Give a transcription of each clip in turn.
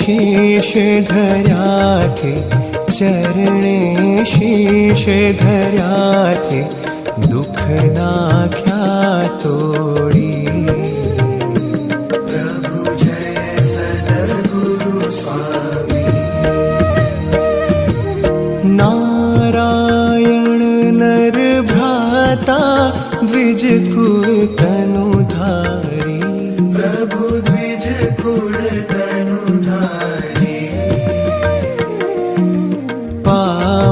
शीश धर्याथे चरणे शीश धर्याथे दुख नाख्या तोडी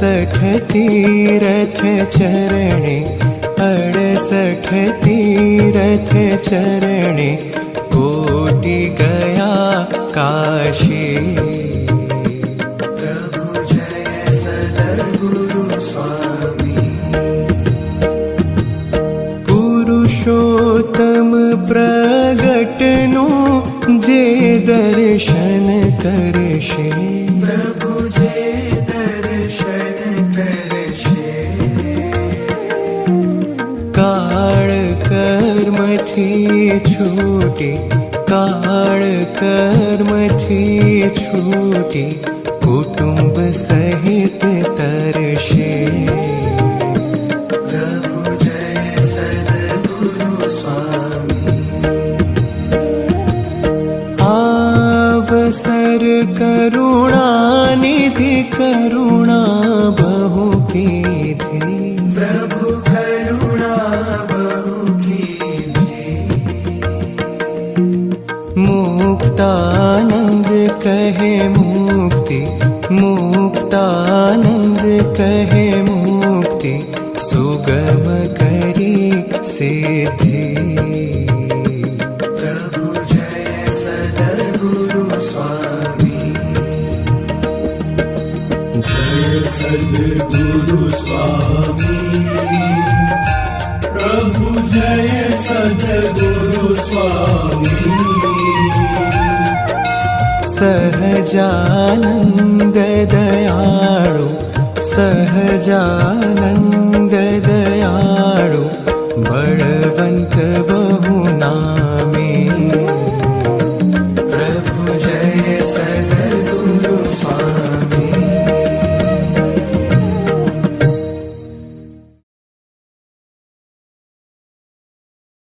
तीरथ चरणे अडसठ तीरथ चरणे कोटि गया काशी। प्रभु जय सद्गुरु स्वामी। पुरुषोत्तम प्रगटनु जे दर्शन करशे कर्मથી છૂટી કાળ કર્મથી છૂટી કુટુંબ સહિત તરશે પ્રભુ જય સદગુરુ સ્વામી આવસર કરુણાનિધિ કરુણા બહુ કી मुक्ति मुक्तानंद कहे मुक्ति, सुगम करी सिद्धि। प्रभु जय सद्गुरु स्वामी। जय सद्गुरु स्वामी। प्रभु जय सद्गुरु स्वामी। सहजान दयाु सहजान दयाु बरवन्त